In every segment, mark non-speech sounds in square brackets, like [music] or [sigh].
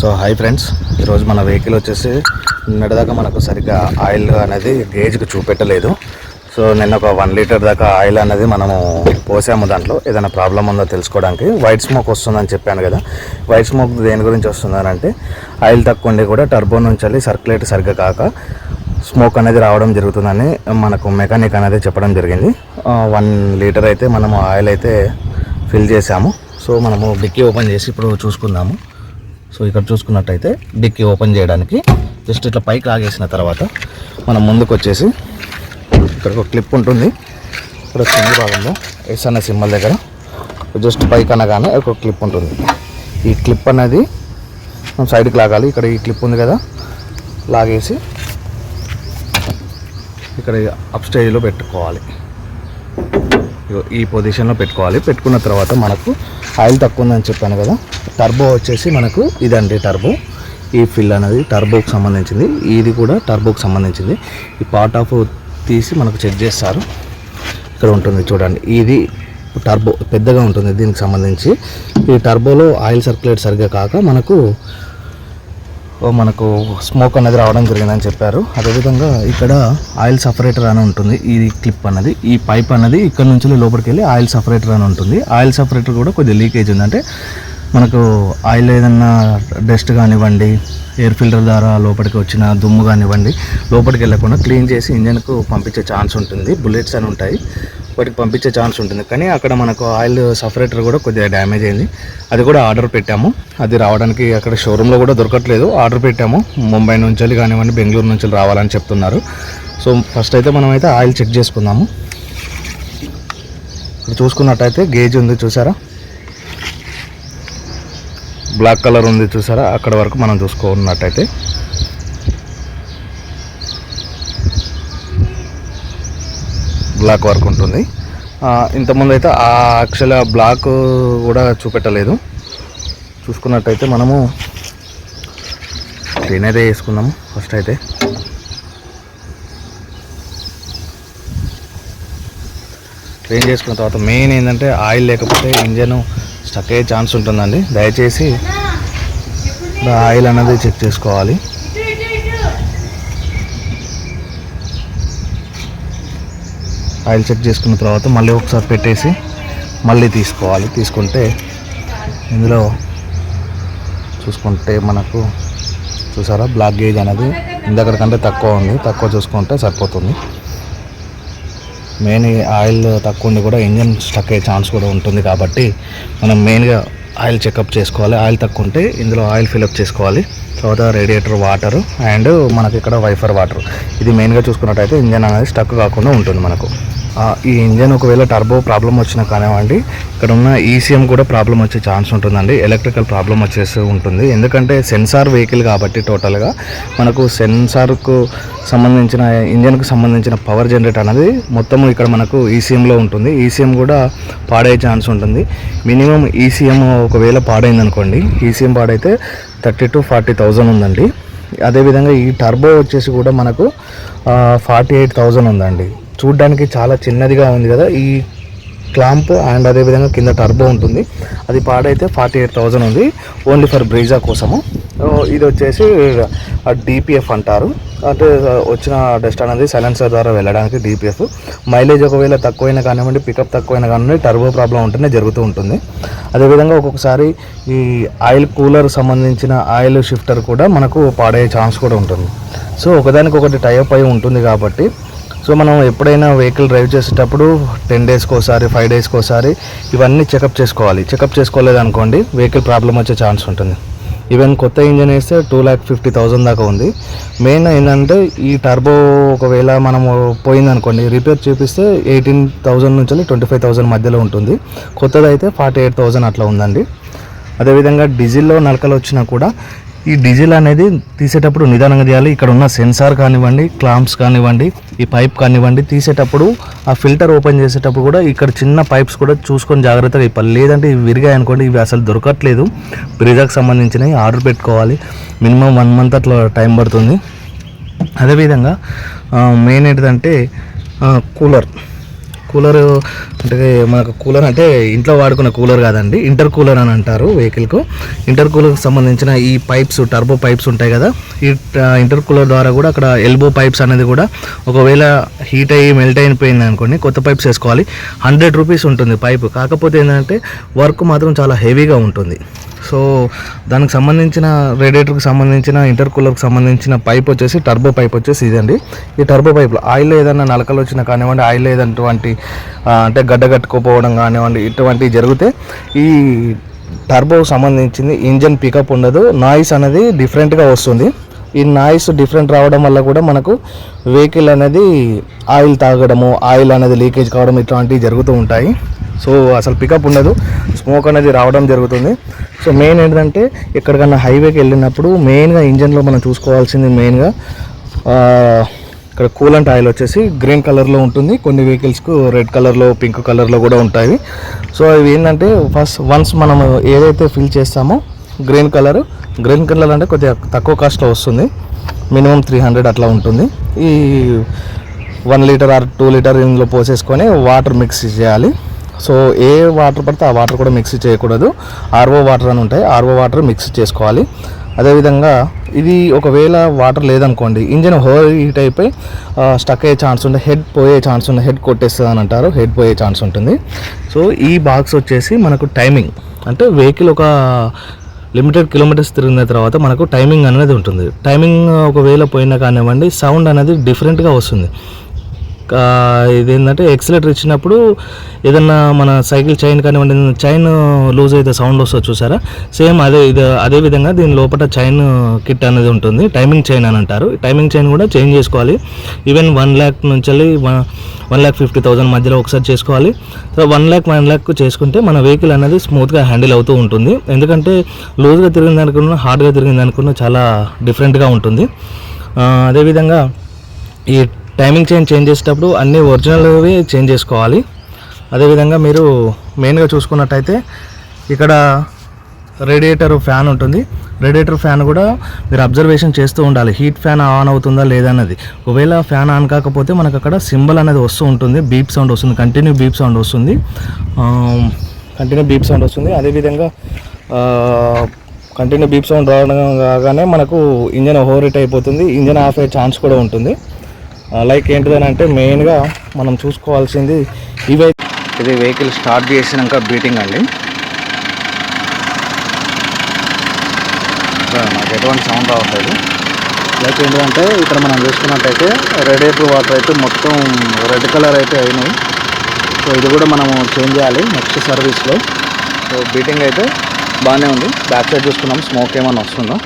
So hi friends ఈరోజు మన vehicle వచ్చేసి నిన్నటిదాకా మనకు సరిగ్గా ఆయిల్ అనేది గేజ్కి చూపెట్టలేదు. సో నిన్న ఒక వన్ లీటర్ దాకా ఆయిల్ అనేది మనము పోసాము దాంట్లో. ఏదైనా ప్రాబ్లం ఉందో తెలుసుకోవడానికి. వైట్ స్మోక్ వస్తుందని చెప్పాను కదా. వైట్ స్మోక్ దేని గురించి వస్తుందని అంటే ఆయిల్ తక్కువ ఉండి కూడా టర్బో నుంచి వెళ్ళి సర్క్యులేట్ సరిగ్గా కాక స్మోక్ అనేది రావడం జరుగుతుందని మనకు మెకానిక్ అనేది చెప్పడం జరిగింది. వన్ లీటర్ అయితే మనము ఆయిల్ అయితే ఫిల్ చేసాము సో మనము డిక్కీ ఓపెన్ చేసి ఇప్పుడు చూసుకుందాము. సో ఇక్కడ చూసుకున్నట్టయితే డిక్కీ ఓపెన్ చేయడానికి జస్ట్ ఇట్లా పైకి లాగేసిన తర్వాత మనం ముందుకు వచ్చేసి ఇక్కడ ఒక క్లిప్ ఉంటుంది. ఇక్కడ కింది భాగంలో ఎస్ అనే సింబల్ దగ్గర జస్ట్ పైకి అనగానే ఒక క్లిప్ ఉంటుంది. ఈ క్లిప్ అనేది మనం సైడ్కి లాగాలి. ఇక్కడ ఈ క్లిప్ ఉంది కదా లాగేసి ఇక్కడ అప్ స్టేజ్లో పెట్టుకోవాలి. ఈ పొజిషన్లో పెట్టుకోవాలి. పెట్టుకున్న తర్వాత మనకు ఆయిల్ తక్కువ ఉందని చెప్పాను కదా టర్బో వచ్చేసి మనకు ఇదండి టర్బో. ఈ ఫిల్ అనేది టర్బోకి సంబంధించింది. ఇది కూడా టర్బోకి సంబంధించింది. ఈ పార్ట్ ఆఫ్ తీసి మనకు చెక్ చేస్తారు. ఇక్కడ ఉంటుంది చూడండి. ఇది టర్బో పెద్దగా ఉంటుంది దీనికి సంబంధించి. ఈ టర్బోలో ఆయిల్ సర్క్యులేట్ సరిగ్గా కాక మనకు మనకు స్మోక్ అనేది రావడం జరిగిందని చెప్పారు. అదేవిధంగా ఇక్కడ ఆయిల్ సపరేటర్ అని ఉంటుంది. ఈ క్లిప్ అన్నది. ఈ పైప్ అన్నది ఇక్కడ నుంచి లోపలికి వెళ్ళి ఆయిల్ సపరేటర్ అని ఉంటుంది. ఆయిల్ సపరేటర్ కూడా కొద్దిగా లీకేజ్ ఉంది. అంటే మనకు ఆయిల్ ఏదన్నా డస్ట్ కానివ్వండి ఎయిర్ ఫిల్టర్ ద్వారా లోపలికి వచ్చిన దుమ్ము కానివ్వండి లోపలికి వెళ్ళకుండా క్లీన్ చేసి ఇంజన్కు పంపించే ఛాన్స్ ఉంటుంది. బుల్లెట్స్ అని ఉంటాయి. వాటికి పంపించే ఛాన్స్ ఉంటుంది. కానీ అక్కడ మనకు ఆయిల్ సపరేటర్ కూడా కొద్దిగా డ్యామేజ్ అయింది. అది కూడా ఆర్డర్ పెట్టాము. అది రావడానికి అక్కడ షోరూంలో కూడా దొరకట్లేదు. ఆర్డర్ పెట్టాము. ముంబై నుంచి వెళ్ళి కానివ్వండి బెంగళూరు నుంచి రావాలని చెప్తున్నారు. సో ఫస్ట్ అయితే మనం అయితే ఆయిల్ చెక్ చేసుకుందాము. ఇక్కడ చూసుకున్నట్టయితే గేజ్ ఉంది చూసారా? బ్లాక్ కలర్ ఉంది చూసారా? అక్కడ వరకు మనం చూసుకున్నట్టయితే. బ్లాక్ వర్క్ ఉంటుంది. ఇంతకుముందు అయితే ఆ యాక్చువల్గా బ్లాక్ కూడా చూపెట్టలేదు. చూసుకున్నట్టయితే మనము ట్రైన్ అయితే వేసుకుందాము ఫస్ట్ అయితే. ట్రైన్ చేసుకున్న తర్వాత మెయిన్ ఏంటంటే ఆయిల్ లేకపోతే ఇంజన్ స్టక్ అయ్యే ఛాన్స్ ఉంటుందండి. దయచేసి ఆయిల్ అనేది చెక్ చేసుకోవాలి. ఆయిల్ చెక్ చేసుకున్న తర్వాత మళ్ళీ ఒకసారి పెట్టేసి మళ్ళీ తీసుకోవాలి. తీసుకుంటే ఇందులో చూసుకుంటే మనకు చూసారా? బ్లాక్ గేజ్ అనేది ఇందక్కడ కంటే తక్కువ ఉంది. తక్కువ చూసుకుంటే సరిపోతుంది. మెయిన్ ఆయిల్ తక్కువ ఉండి కూడా ఇంజన్ స్టక్ అయ్యే ఛాన్స్ కూడా ఉంటుంది కాబట్టి మనం మెయిన్గా ఆయిల్ చెకప్ చేసుకోవాలి. ఆయిల్ తక్కువ ఉంటే ఇందులో ఆయిల్ ఫిల్అప్ చేసుకోవాలి. తర్వాత రేడియేటర్ వాటర్ అండ్ మనకి ఇక్కడ వైఫర్ వాటర్. ఇది మెయిన్గా చూసుకున్నట్టయితే ఇంజన్ అనేది స్టక్ కాకుండా ఉంటుంది మనకు. ఈ ఇంజన్ ఒకవేళ టర్బో ప్రాబ్లం వచ్చినా కానివ్వండి ఇక్కడ ఉన్న ఈసీఎం కూడా ప్రాబ్లం వచ్చే ఛాన్స్ ఉంటుందండి. ఎలక్ట్రికల్ ప్రాబ్లం వచ్చేసి ఉంటుంది. ఎందుకంటే సెన్సార్ వెహికల్ కాబట్టి టోటల్గా మనకు సెన్సార్కు సంబంధించిన ఇంజన్కు సంబంధించిన పవర్ జనరేట్ అనేది మొత్తం ఇక్కడ మనకు ఈసీఎంలో ఉంటుంది. ఈసీఎం కూడా పాడయ్యే ఛాన్స్ ఉంటుంది. మినిమం ఈసీఎం ఒకవేళ పాడైంది అనుకోండి ఈసీఎం పాడైతే థర్టీ టు ఫార్టీ థౌజండ్ ఉందండి. అదేవిధంగా ఈ టర్బో వచ్చేసి కూడా మనకు ఫార్టీ ఎయిట్ థౌజండ్ ఉందండి. చూడ్డానికి చాలా చిన్నదిగా ఉంది కదా. ఈ క్లాంప్ అండ్ అదేవిధంగా కింద టర్బో ఉంటుంది. అది పాడైతే ఫార్టీ ఎయిట్ థౌజండ్ ఉంది. ఓన్లీ ఫర్ బ్రీజా కోసము. ఇది వచ్చేసి డిపిఎఫ్ అంటారు. అంటే వచ్చిన డస్ట్ అనేది సైలెన్సర్ ద్వారా వెళ్ళడానికి డిపిఎఫ్. మైలేజ్ ఒకవేళ తక్కువైనా కానివ్వండి పికప్ తక్కువైనా కానివ్వండి టర్బో ప్రాబ్లం ఉంటేనే జరుగుతూ ఉంటుంది. అదేవిధంగా ఒక్కొక్కసారి ఈ ఆయిల్ కూలర్ సంబంధించిన ఆయిల్ షిఫ్టర్ కూడా మనకు పాడయ్యే ఛాన్స్ కూడా ఉంటుంది. సో ఒకదానికి ఒకటి టైప్ అయి ఉంటుంది కాబట్టి సో మనం ఎప్పుడైనా వెహికల్ డ్రైవ్ చేసేటప్పుడు టెన్ డేస్కి ఒకసారి ఫైవ్ డేస్కి ఒకసారి ఇవన్నీ చెకప్ చేసుకోవాలి. చెకప్ చేసుకోలేదు అనుకోండి వెహికల్ ప్రాబ్లం వచ్చే ఛాన్స్ ఉంటుంది. ఈవెన్ కొత్త ఇంజన్ వేస్తే టూ ల్యాక్ ఫిఫ్టీ థౌజండ్ దాకా ఉంది. మెయిన్ ఏంటంటే ఈ టర్బో ఒకవేళ మనము పోయిందనుకోండి రిపేర్ చేపిస్తే ఎయిటీన్ థౌజండ్ నుంచి ట్వంటీ ఫైవ్ థౌజండ్ మధ్యలో ఉంటుంది. కొత్తది అయితే ఫార్టీ ఎయిట్ థౌజండ్ అట్లా ఉందండి. అదేవిధంగా డీజిల్లో నలకలు వచ్చినా కూడా ఈ డీజిల్ అనేది తీసేటప్పుడు నిదానంగా చేయాలి ఇక్కడ ఉన్న సెన్సార్ కానివ్వండి క్లాంప్స్ కానివ్వండి ఈ పైప్ కానివ్వండి తీసేటప్పుడు ఆ ఫిల్టర్ ఓపెన్ చేసేటప్పుడు కూడా ఇక్కడ చిన్న పైప్స్ కూడా చూసుకొని జాగ్రత్తగా ఇవ్వాలి లేదంటే ఇవి విరిగాయి అనుకోండి ఇవి అసలు దొరకట్లేదు. బ్రీజాకి సంబంధించినవి ఆర్డర్ పెట్టుకోవాలి. మినిమం వన్ మంత్ అట్లా టైం పడుతుంది. అదేవిధంగా మెయిన్ ఏంటంటే కూలర్. కూలర్ అంటే మనకు కూలర్ అంటే ఇంట్లో వాడుకున్న కూలర్ కాదండి ఇంటర్ కూలర్ అని అంటారు వెహికల్కు. ఇంటర్ కూలర్కి సంబంధించిన ఈ పైప్స్ టర్బో పైప్స్ ఉంటాయి కదా ఈ ఇంటర్ కూలర్ ద్వారా కూడా అక్కడ ఎల్బో పైప్స్ అనేది కూడా ఒకవేళ హీట్ అయ్యి మెల్ట్ అయిపోయింది అనుకోండి కొత్త పైప్స్ వేసుకోవాలి. హండ్రెడ్ రూపీస్ ఉంటుంది పైప్. కాకపోతే ఏంటంటే వర్క్ మాత్రం చాలా హెవీగా ఉంటుంది. సో దానికి సంబంధించిన రేడియేటర్కి సంబంధించిన ఇంటర్ కూలర్కి సంబంధించిన పైప్ వచ్చేసి టర్బో పైప్ వచ్చేసి ఇదండి. ఈ టర్బో పైప్లో ఆయిల్ ఏదైనా నలకలు వచ్చినా కానివ్వండి ఆయిల్ ఏదంటువంటి అంటే గడ్డ కట్టుకోపోవడం కానివ్వండి ఇటువంటివి జరిగితే ఈ టర్బో సంబంధించింది ఇంజన్ పికప్ ఉండదు. నాయిస్ అనేది డిఫరెంట్గా వస్తుంది. ఈ నాయిస్ డిఫరెంట్ రావడం వల్ల కూడా మనకు వెహికల్ అనేది ఆయిల్ తాగడము ఆయిల్ అనేది లీకేజ్ కావడం ఇట్లాంటివి జరుగుతూ ఉంటాయి. సో అసలు పికప్ ఉండదు. స్మోక్ అనేది రావడం జరుగుతుంది. సో మెయిన్ ఏంటంటే ఎక్కడికన్నా హైవేకి వెళ్ళినప్పుడు మెయిన్గా ఇంజన్లో మనం చూసుకోవాల్సింది మెయిన్గా ఇక్కడ కూలంట్ ఆయిల్ వచ్చేసి గ్రీన్ కలర్లో ఉంటుంది. కొన్ని వెహికల్స్కు రెడ్ కలర్లో పింక్ కలర్లో కూడా ఉంటాయి. సో ఇవి ఏంటంటే ఫస్ట్ వన్స్ మనం ఏదైతే ఫిల్ చేస్తామో గ్రీన్ కలర్ గ్రీన్ కలర్ అంటే కొద్దిగా తక్కువ కాస్ట్లో వస్తుంది. మినిమం త్రీ హండ్రెడ్ అట్లా ఉంటుంది. ఈ one litre or two litre ఇందులో పోసేసుకొని వాటర్ మిక్స్ చేయాలి. సో ఏ వాటర్ పడితే ఆ వాటర్ కూడా మిక్స్ చేయకూడదు. ఆర్ఓ వాటర్ అని ఉంటాయి. ఆర్ఓ వాటర్ మిక్స్ చేసుకోవాలి. అదేవిధంగా ఇది ఒకవేళ వాటర్ లేదనుకోండి ఇంజన్ హోల్ హీట్ అయిపోయి స్టక్ అయ్యే ఛాన్స్ ఉంటుంది హెడ్ పోయే ఛాన్స్ ఉంది హెడ్ కొట్టేస్తుంది అని అంటారు. హెడ్ పోయే ఛాన్స్ ఉంటుంది. సో ఈ బాక్స్ వచ్చేసి మనకు టైమింగ్ అంటే వెహికల్ ఒక లిమిటెడ్ కిలోమీటర్స్ తిరిగిన తర్వాత మనకు టైమింగ్ అనేది ఉంటుంది. టైమింగ్ ఒకవేళ పోయినా కానివ్వండి సౌండ్ అనేది డిఫరెంట్గా వస్తుంది. ఇదేంటంటే ఎక్సలేటర్ ఇచ్చినప్పుడు ఏదన్నా మన సైకిల్ చైన్ కానివ్వండి చైన్ లూజ్ అయితే సౌండ్ వస్తుంది చూసారా? సేమ్ అదే ఇది అదే విధంగా దీని లోపల చైన్ కిట్ అనేది ఉంటుంది. టైమింగ్ చైన్ అని అంటారు. టైమింగ్ చైన్ కూడా చేంజ్ చేసుకోవాలి. ఈవెన్ వన్ ల్యాక్ నుంచి వన్ ల్యాక్ ఫిఫ్టీ థౌసండ్ మధ్యలో ఒకసారి చేసుకోవాలి. So one lakh one lakh చేసుకుంటే మన వెహికల్ అనేది స్మూత్గా హ్యాండిల్ అవుతూ ఉంటుంది. ఎందుకంటే లూజ్గా తిరిగిన దానికన్నా హార్డ్గా తిరిగిన దానికన్నా చాలా డిఫరెంట్గా ఉంటుంది. అదేవిధంగా ఈ టైమింగ్ చైన్ చేంజ్ చేసేటప్పుడు అన్నీ ఒరిజినల్వి చేంజ్ చేసుకోవాలి. అదేవిధంగా మీరు మెయిన్గా చూసుకున్నట్టయితే ఇక్కడ రేడియేటర్ ఫ్యాన్ ఉంటుంది. రేడియేటర్ ఫ్యాన్ కూడా మీరు అబ్జర్వేషన్ చేస్తూ ఉండాలి. హీట్ ఫ్యాన్ ఆన్ అవుతుందా లేదా అన్నది. ఒకవేళ ఫ్యాన్ ఆన్ కాకపోతే మనకు అక్కడ సింబల్ అనేది వస్తూ ఉంటుంది. బీప్ సౌండ్ వస్తుంది. కంటిన్యూ బీప్ సౌండ్ వస్తుంది. కంటిన్యూ బీప్ సౌండ్ వస్తుంది. అదేవిధంగా కంటిన్యూ బీప్ సౌండ్ రావడం కాగానే మనకు ఇంజన్ ఓవర్ హీట్ అయిపోతుంది. ఇంజన్ ఆఫ్ అయ్యే ఛాన్స్ కూడా ఉంటుంది. లైక్ ఏంటిదని అంటే మెయిన్గా మనం చూసుకోవాల్సింది ఇవే ఇది వెహికల్ స్టార్ట్ చేసినాక బీటింగ్ అండి. నాకు ఎటువంటి సౌండ్ రావట్లేదు. లైక్ ఏంటంటే ఇక్కడ మనం చూసుకున్నట్టయితే రేడియేటర్ వాటర్ అయితే మొత్తం రెడ్ కలర్ అయితే అయినాయి. సో ఇది కూడా మనము చేంజ్ చేయాలి నెక్స్ట్ సర్వీస్లో. సో బీటింగ్ అయితే బాగానే ఉంది. బ్యాక్ సైడ్ చూసుకున్నాం స్మోక్ ఏమైనా వస్తుందో?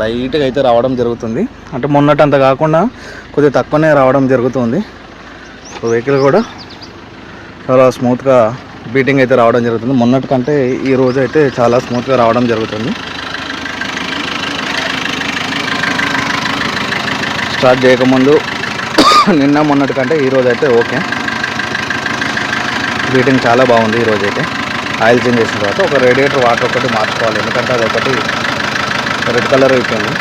లైట్గా అయితే రావడం జరుగుతుంది. అంటే మొన్నటంత కాకుండా కొద్దిగా తక్కువనే రావడం జరుగుతుంది. వెహికల్ కూడా చాలా స్మూత్గా బీటింగ్ అయితే రావడం జరుగుతుంది. మొన్నటి కంటే ఈ రోజు అయితే చాలా స్మూత్గా రావడం జరుగుతుంది. స్టార్ట్ చేయకముందు [coughs] నిన్న మొన్నటి కంటే ఈరోజు అయితే ఓకే. బీటింగ్ చాలా బాగుంది ఈరోజు అయితే. ఆయిల్ చేంజ్ చేసిన తర్వాత ఒక రేడియేటర్ వాటర్ ఒకటి మార్చుకోవాలి. ఎందుకంటే అది ఒకటి రెడ్ కలర్ అయిపోయింది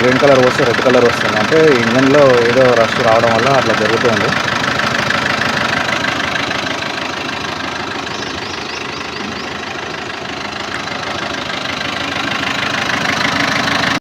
గ్రీన్ కలర్ వస్తే రెడ్ కలర్ వస్తుంది. అంటే ఇంజన్లో ఏదో రష్ రావడం వల్ల అట్లా జరుగుతుంది